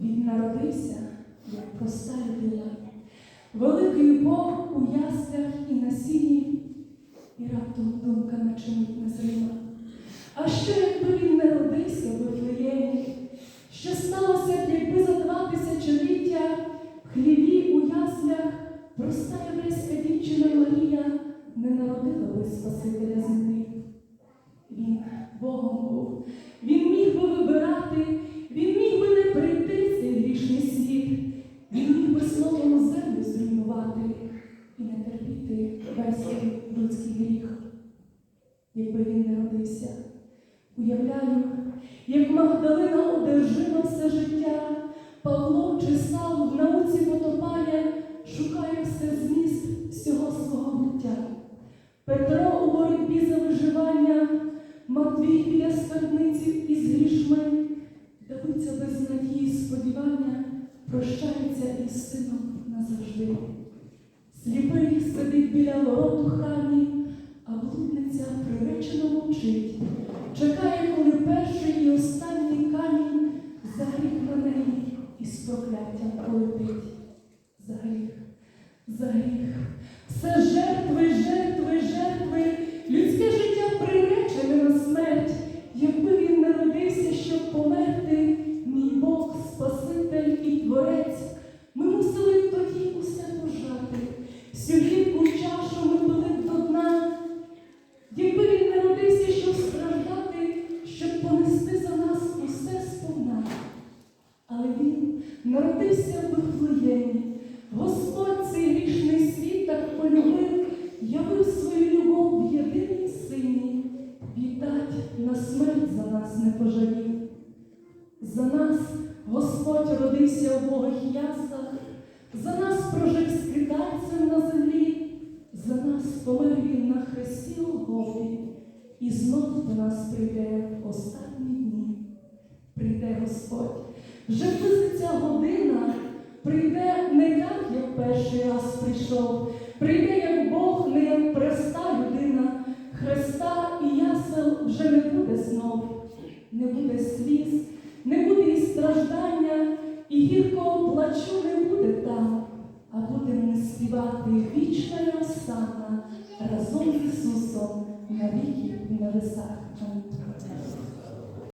Він народився, як проста людина, великий Бог у яслях і на сіні, і раптом думка начинить незрима. А що, якби він не родився в Вифлеємі? Що сталося б, якби за два тисячоліття в хліві у яслях проста єврейська дівчина Марія не народила би Спасителя якби він не родився. Уявляю, як Магдалина одержима все життя, Павло чи Сал в науці потопає, шукає все зміст всього свого буття. Петро у боротьбі за виживання, Матвій біля скарбниці із грішми, Давиця без надії сподівання, прощається із сином назавжди. Сліпий сидить біля ворот у храмі, а приречено мовчить, чекає, коли перший і останній камінь за гріх на неї із прокляттям полетить. За гріх, за гріх, все жертви, жертви, жертви, людське життя приречене на смерть, якби він не родився, щоб померти, мій Бог, Спаситель і Творець, ми мусили б тоді усе пожати, всю гірку чашу ми за нас не пожалів. За нас Господь родився у Богих яслах, за нас прожив скитальцем на землі, за нас помер він на хресті Голгофі, і знов до нас прийде в останні дні. Прийде Господь, вже близиться година, прийде не так, як перший раз прийшов, прийде як Бог, не як не буде сліз, не буде і страждання, і гіркого плачу не буде там, а будемо співати вічна осана разом з Ісусом на віки і небесах. Амінь.